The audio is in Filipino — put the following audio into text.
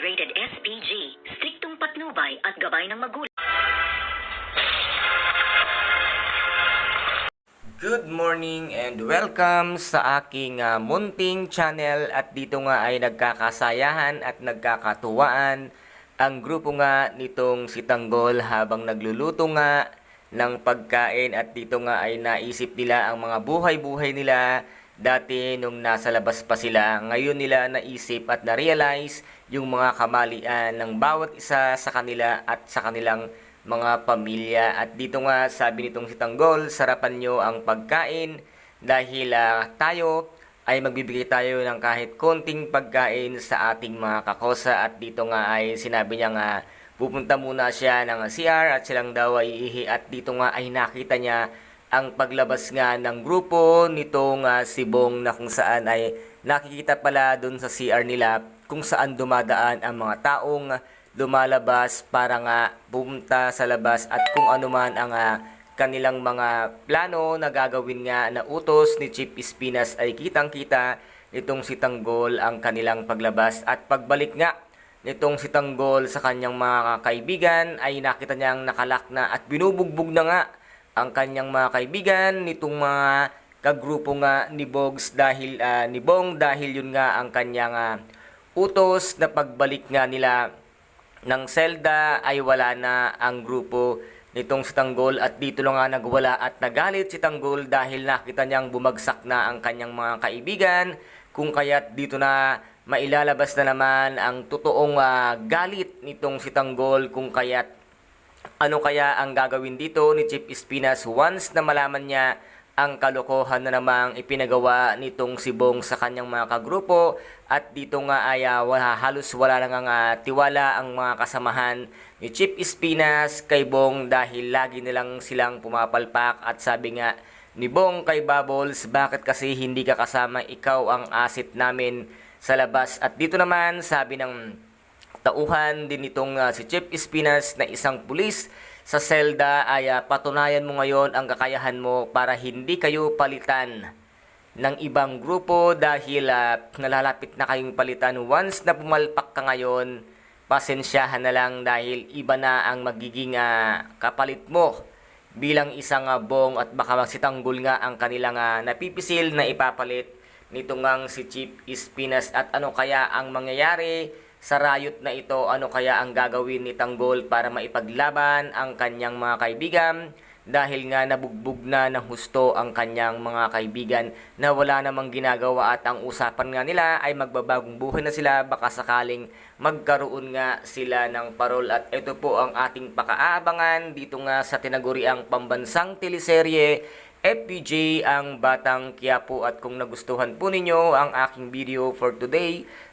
rated SPG, striktong patnubay at gabay ng magulang. Good morning and welcome sa aking ah, munting channel at dito nga ay nagkakasayahan at nagkakatuwaan ang grupo nga nitong si Tanggol habang nagluluto nga ng pagkain at dito nga ay naisip nila ang mga buhay-buhay nila dati nung nasa labas pa sila. Ngayon nila naisip at na-realize yung mga kamalian ng bawat isa sa kanila at sa kanilang mga pamilya. At dito nga sabi nitong si Tanggol, sarapan nyo ang pagkain dahil ah, tayo ay magbibigay tayo ng kahit konting pagkain sa ating mga kakosa. At dito nga ay sinabi niya nga pupunta muna siya ng CR at silang daw ay ihi. At dito nga ay nakita niya ang paglabas nga ng grupo nitong ah, si Bong na kung saan ay nakikita pala dun sa CR nila kung saan dumadaan ang mga taong lumalabas para nga pumunta sa labas at kung ano man ang ah, kanilang mga plano na gagawin nga na utos ni Chief Espinas ay kitang-kita nitong si Tanggol ang kanilang paglabas. At pagbalik nga nitong si Tanggol sa kanyang mga kaibigan ay nakita niyang nakalak na at binubugbog na nga ang kanyang mga kaibigan nitong mga kagrupo nga ni Bogs dahil ah, ni Bong dahil yun nga ang kanyang ah, utos na pagbalik nga nila ng Zelda ay wala na ang grupo nitong si Tanggol. At dito lang nga nagwala at nagalit si Tanggol dahil nakita niyang bumagsak na ang kanyang mga kaibigan. Kung kaya't dito na mailalabas na naman ang totoong ah, galit nitong si Tanggol. Kung kaya't ano kaya ang gagawin dito ni Chief Espinas once na malaman niya ang kalokohan na namang ipinagawa nitong si Bong sa kanyang mga kagrupo? At dito nga ay ah, wala, halos wala lang ang tiwala ang mga kasamahan ni Chief Espinas kay Bong dahil lagi nilang silang pumapalpak. At sabi nga ni Bong kay Bubbles bakit kasi hindi ka kasama? Ikaw ang asset namin sa labas. At dito naman sabi ng tauhan din itong ah, si Chief Espinas na isang pulis sa selda. Ay ah, patunayan mo ngayon ang kakayahan mo para hindi kayo palitan ng ibang grupo dahil ah, nalalapit na kayong palitan. Once na pumalpak ka ngayon pasensyahan na lang dahil iba na ang magiging ah, kapalit mo bilang isang ah, bong at baka magsitanggol nga ang kanilang ah, napipisil na ipapalit nito ngang si Chief Espinas. At ano kaya ang mangyayari sa riot na ito, ano kaya ang gagawin ni Tanggol para maipaglaban ang kanyang mga kaibigan? Dahil nga nabugbog na ng husto ang kanyang mga kaibigan na wala namang ginagawa at ang usapan nga nila ay magbabagong buhay na sila. Baka sakaling magkaroon nga sila ng parol. At ito po ang ating pakaabangan dito nga sa tinaguriang pambansang teleserye FPJ ang Batang Quiapo at kung nagustuhan po ninyo ang aking video for today,